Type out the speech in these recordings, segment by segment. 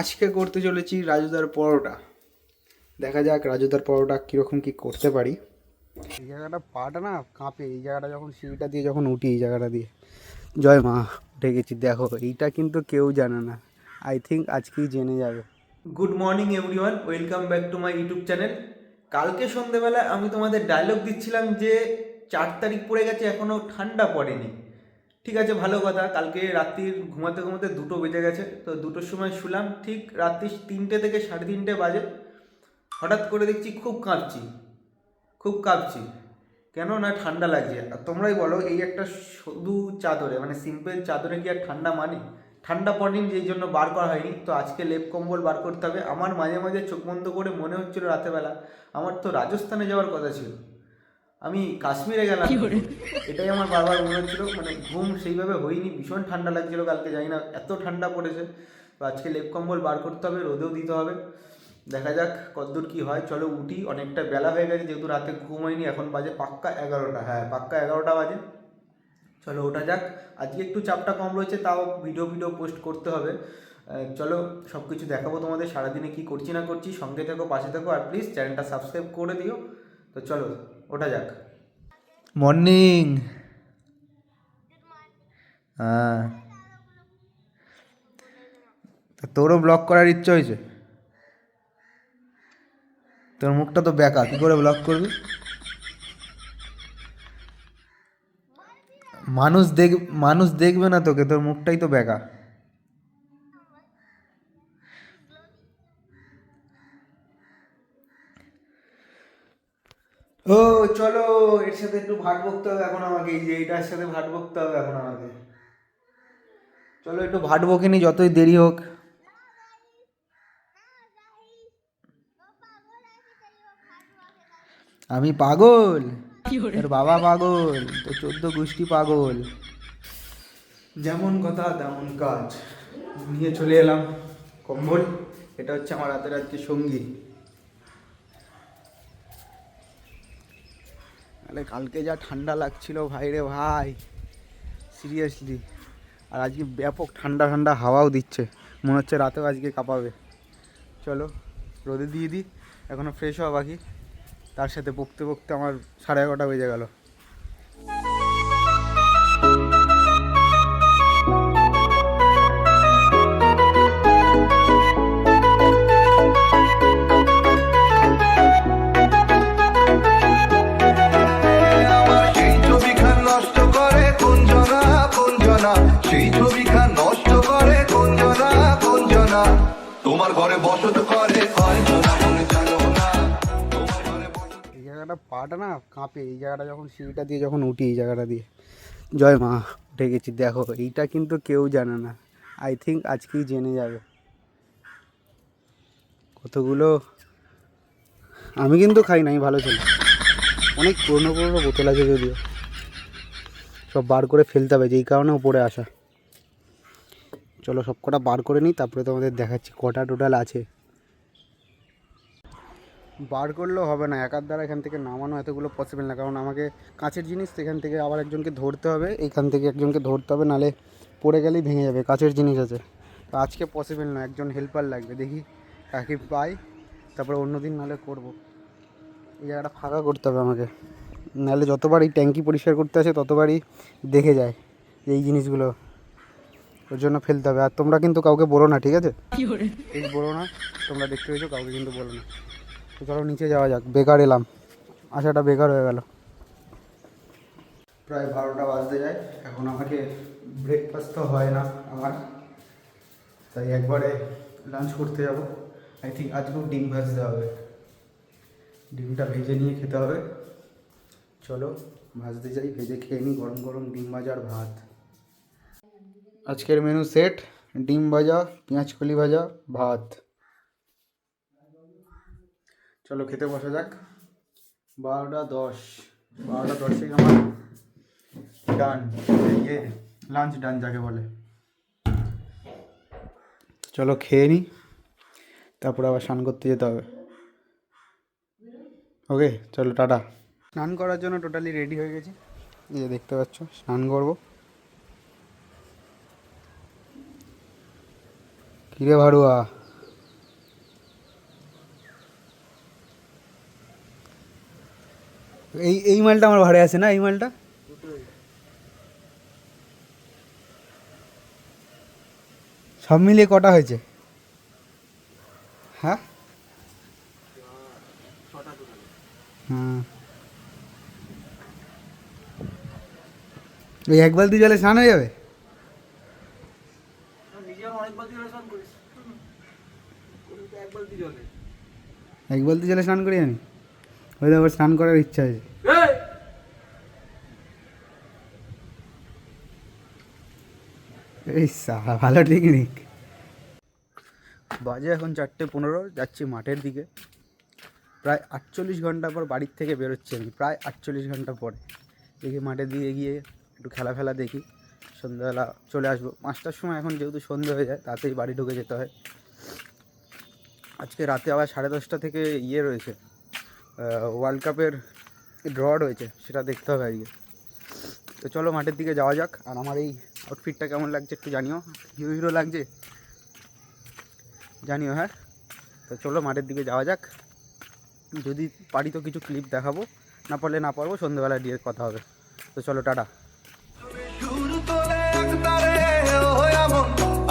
আজকে করতে চলেছি রাজুদার পরোটা। দেখা যাক রাজুদার পরোটা কীরকম কি করতে পারি। এই জায়গাটা পাটা না কাঁপে, এই জায়গাটা যখন সিঁড়িটা দিয়ে যখন উঠি, এই জায়গাটা দিয়ে। জয় মা, উঠে গেছি। দেখো, এইটা কিন্তু কেউ জানে না। আই থিঙ্ক আজকেই জেনে যাবে। Good morning everyone welcome back to my YouTube channel কালকে সন্ধেবেলা আমি তোমাদের ডায়লগ দিচ্ছিলাম যে, চার তারিখ পড়ে গেছে এখনও ঠান্ডা পড়েনি। ঠিক আছে, ভালো কথা। কালকে রাত্রির ঘুমাতে ঘুমাতে দুটো বেজে গেছে, তো দুটোর সময় শুলাম, ঠিক রাত্রি তিনটে থেকে সাড়ে তিনটে বাজে। হঠাৎ করে দেখছি খুব কাঁপছি খুব কাঁপছি। কেন না ঠান্ডা লাগছে? আর তোমরাই বলো, এই একটা শুধু চাদরে মানে সিম্পল চাদরে কি আর ঠান্ডা মানে? ঠান্ডা পড়েনি যেই জন্য বার করা হয়নি, তো আজকে লেপ কম্বল বার করতে হবে। আমার মাঝে মাঝে চোখ বন্ধ করে মনে হচ্ছিল রাতেবেলা। আমার তো রাজস্থানে যাওয়ার কথা ছিল। আমি কাশ্মীরে গেলাম। এটাই আমার বারবার মনে হচ্ছিল মানে ঘুম সেইভাবে হয়নি ভীষণ ঠান্ডা লাগছিল কালকে জানি না এত ঠান্ডা পড়েছে। তো আজকে লেপ কম্বল বার করতে হবে রোদেও দিতে হবে। দেখা যাক কতদূর কি হয়। চলো উঠি অনেকটা বেলা হয়ে গেছে যেহেতু রাতে ঘুম হয়নি এখন বাজে পাক্কা এগারোটা। হ্যাঁ পাক্কা এগারোটা বাজে। চলো ওটা যাক। আজকে একটু চাপটা কম রয়েছে তাও ভিডিও ভিডিও পোস্ট করতে হবে। চলো সব কিছু দেখাবো তোমাদের সারাদিনে কি করছি না করছি। সঙ্গে থেকো পাশে থেকো আর প্লিজ চ্যানেলটা সাবস্ক্রাইব করে দিও। তো চলো। ওটা যাক। মর্নিং। হ্যাঁ। তোরও ব্লগ করার ইচ্ছা হয়েছে? তোর মুখটা তো বেকা, কি করে ব্লগ করবি? মানুষ দেখ, মানুষ দেখবে না তোকে, তোর মুখটাই তো বেকা। ও চলো এর সাথে একটু ভাট বকতে হবে এখন আমাকে। এই যে এইটার সাথে ভাট বকতে হবে এখন আমাকে। চলো একটু ভাট বকিনি যতই দেরি হোক। আমি পাগল? তোর বাবা পাগল? তোর চোদ্দ গোষ্ঠী পাগল? যেমন কথা তেমন কাজ। নিয়ে চলে এলাম কম্বল। এটা হচ্ছে আমার রাতের আজকে সঙ্গী। আরে কালকে যা ঠান্ডা লাগছিল ভাই রে ভাই সিরিয়াসলি আর আজকে ব্যাপক ঠান্ডা ঠান্ডা হাওয়াও দিচ্ছে, মনে হচ্ছে রাতেও আজকে কাঁপাবে। চলো, রোদে দিয়ে দিই এখনও ফ্রেশ হওয়া বাকি। তার সাথে বকতে বকতে আমার সাড়ে এগারোটা বেজে গেল। কুঞ্জনা সেই ছবিখান নষ্ট করে কুঞ্জনা কুঞ্জনা তোমার ঘরে বসত করে পাটা না কাঁপে, এই জায়গাটা যখন সিঁড়িটা দিয়ে যখন উঠি, এই জায়গাটা দিয়ে। জয় মা, উঠে গেছি। দেখো, এইটা কিন্তু কেউ জানে না। আই থিঙ্ক আজকেই জেনে যাবে। কতগুলো? আমি কিন্তু খাই নাই, ভালো ছিল অনেক পুরনো পুরনো বোতল আছে যদিও। সব বার করে ফেলতে হবে, যেই কারণে উপরে আসা। চলো সব কটা বার করে নিই, তারপরে তোমাদের দেখাচ্ছি কটা টোটাল আছে। বার করলেও হবে না, একার দ্বারা এখান থেকে নামানো এতগুলো পসিবল না, কারণ আমাকে কাঁচের জিনিস তো এখান থেকে আবার একজনকে ধরতে হবে, এখান থেকে একজনকে ধরতে হবে, নালে পড়ে গেলেই ভেঙে যাবে, কাঁচের জিনিস আছে। তো আজকে পসিবল না, একজন হেল্পার লাগবে, দেখি কাকে পাই, তারপরে অন্য দিন নাহলে করব। এই জায়গাটা ফাঁকা করতে হবে আমাকে। নাহলে যতবার এই ট্যাঙ্কি পরিষ্কার করতে আসে ততবারই দেখে যায় যে এই জিনিসগুলো। ওর জন্য ফেলতে হবে। আর তোমরা কিন্তু কাউকে বলো না ঠিক আছে? এই বলো না তোমরা দেখতে পেয়েছ কাউকে কিন্তু বলো না। তো চলো নিচে যাওয়া যাক। বেকার এলাম। আশাটা বেকার হয়ে গেল। প্রায় বারোটা বাজতে যায়। এখন আমাকে ব্রেকফাস্ট তো হয় না আমার। তাই একবারে লাঞ্চ করতে যাব। আই থিঙ্ক আজকেও ডিম ভাজতে হবে। ডিমটা ভেজে নিয়ে খেতে হবে। চলো, ভাজতে যাই, ভেজে খেয়ে নিই গরম গরম ডিম ভাজা আর ভাত। আজকের মেনু সেট ডিম ভাজা, পেঁয়াজ কলি ভাজা, ভাত। চলো, খেতে বসা যাক। বারোটা দশ। বারোটা দশে আমার ডান ইয়ে লাঞ্চ ডান যাকে বলে। চলো, খেয়ে নিই। তারপরে আবার স্নান করতে যেতে হবে। ওকে চলো, টাটা। স্নান করার জন্য টোটালি রেডি হয়ে গেছি। এই যে দেখতে পাচ্ছ, স্নান করব। কিরে ভাড়ুয়া? এই এই মালটা আমার ভাড়ে আছে না, এই মালটা? সব মিলিয়ে কটা হয়েছে? হ্যাঁ? হ্যাঁ ওই এক বালতি জলে স্নান হয়ে যাবে? এক বালতি জলে। স্নান করি আমি? ওই আবার স্নান করার ইচ্ছা আছে। এই! সালা ভালো টেকনিক বাজে এখন চারটে পনেরো যাচ্ছি মাঠের দিকে। প্রায় আটচল্লিশ ঘণ্টা পর বাড়ির থেকে বেরোচ্ছি আমি প্রায় আটচল্লিশ ঘণ্টা পরে। দেখি মাঠের দিকে গিয়ে একটু খেলা ফেলা দেখি, সন্ধ্যাবেলা চলে আসব। পাঁচটার সময় এখন যেহেতু সন্ধে হয়ে যায় তাতেই বাড়ি ঢুকে যেতে হয়। আজকে রাতে আবার সাড়ে দশটা থেকে ইয়ে রয়েছে ওয়ার্ল্ড কাপের ড্র রয়েছে, সেটা দেখতে হবে আজকে। তো চলো মাঠের দিকে যাওয়া যাক, আর আমার এই আউটফিটটা কেমন লাগছে একটু জানিও। হিরো হিরো লাগছে? জানিও হ্যাঁ? তো চলো মাঠের দিকে যাওয়া যাক। যদি পারি তো কিছু ক্লিপ দেখাবো, না পারলে না পারব সন্ধ্যেবেলা দিয়ে কথা হবে। তো চলো, টাটা।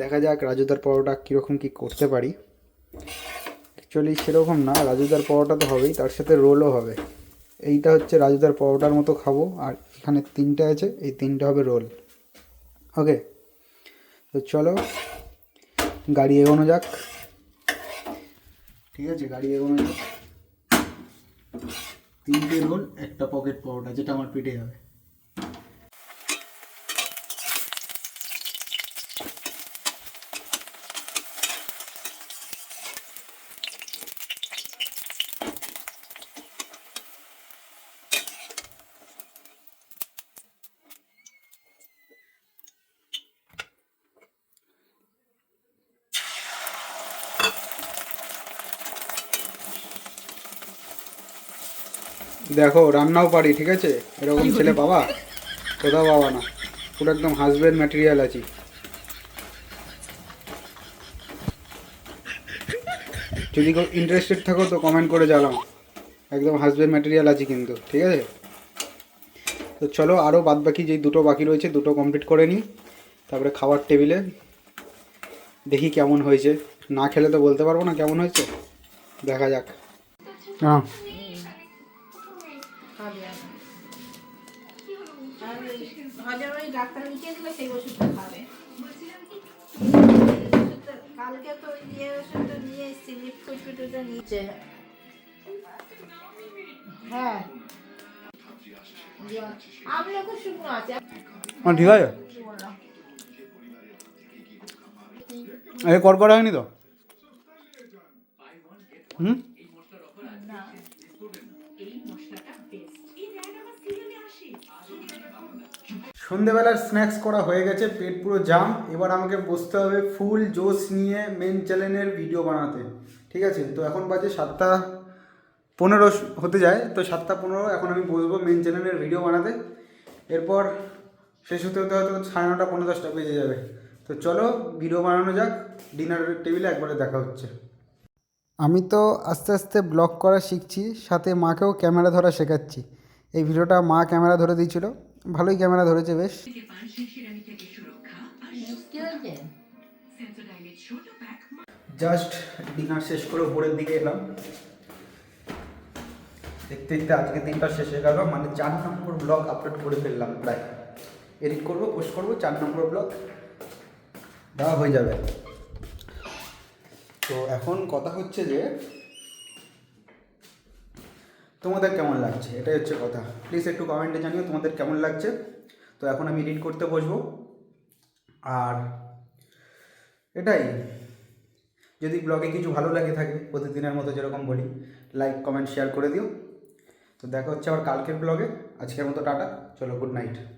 দেখা যাক রাজুদার পরোটা কীরকম কী করতে পারি। অ্যাকচুয়ালি সেরকম না, রাজুদার পরোটা তো হবেই, তার সাথে রোলও হবে। এইটা হচ্ছে রাজুদার পরোটার মতো খাব, আর এখানে তিনটে আছে, এই তিনটে হবে রোল। ওকে তো চলো, গাড়ি এগোনো যাক। ঠিক আছে, গাড়ি এগোনো যাক। তিনটে রোল, একটা পকেট পরোটা, যেটা আমার পেটে যাবে। দেখো রান্নাও পারি ঠিক আছে? এরকম ছেলে বাবা? কোথাও বাবা না। পুরো একদম হাজবেন্ড ম্যাটেরিয়াল আছি। যদি কেউ ইন্টারেস্টেড থাকো তো কমেন্ট করে জানাও। একদম হাজবেন্ড ম্যাটেরিয়াল আছি কিন্তু ঠিক আছে? তো চলো আরও বাদ বাকি যেই দুটো বাকি রয়েছে দুটো কমপ্লিট করে নিই। তারপরে খাওয়ার টেবিলে দেখি কেমন হয়েছে। না খেলে তো বলতে পারব না কেমন হয়েছে। দেখা যাক। হ্যাঁ হজম ওই ডাক্তার লিখে দিলে সেই ওষুধটা খাবে। কালকে তো ওই ইয়ে ওষুধটা নিয়ে এসেছি লিপকুইড হ্যাঁ। আমলে খুব শুকনো আছে। ঠিক আছে? এই কর করা হয়নি তো? হুম? সন্ধেবেলার স্ন্যাক্স করা হয়ে গেছে, পেট পুরো জাম এবার আমাকে বসতে হবে ফুল, জোশ নিয়ে মেন চ্যানেলের ভিডিও বানাতে। ঠিক আছে? তো এখন বাজে সাতটা পনেরো হতে যায়। তো সাতটা পনেরো, এখন আমি বসবো মেন চ্যানেলের ভিডিও বানাতে। এরপর শেষ হতে হতে হয়তো সাড়ে নটা পনেরো দশটা বেজে যাবে। তো চলো ভিডিও বানানো যাক। ডিনারের টেবিলে একবারে দেখা হচ্ছে। আমি তো আস্তে আস্তে ব্লগ করা শিখছি, সাথে মাকেও ক্যামেরা ধরা শেখাচ্ছি। এই ভিডিওটা মা ক্যামেরা ধরে দিয়েছিল। ভালোই ক্যামেরা ধরেছে বেশ। জাস্ট ডিনার শেষ করে উপরের দিকে এলাম। দেখতে দেখতে আজকে দিনটা শেষ হয়ে গেল। মানে চার নম্বর ব্লগ আপলোড করে ফেললাম প্রায়। এডিট করব পোস্ট করব, চার নম্বর ব্লগ দেওয়া হয়ে যাবে। তো এখন কথা হচ্ছে যে তোমাদের কেমন লাগছে? এটাই হচ্ছে কথা। প্লিজ একটু কমেন্টে জানিও তোমাদের কেমন লাগছে। তো এখন আমি এডিট করতে বসবো। আর এটাই। যদি ব্লগে কিছু ভালো লাগে থাকে, প্রতিদিনের মতো যেরকম বলি লাইক কমেন্ট শেয়ার করে দিও। তো দেখা হচ্ছে আবার কালকের ব্লগে আজকের মতো টাটা। চলো গুড নাইট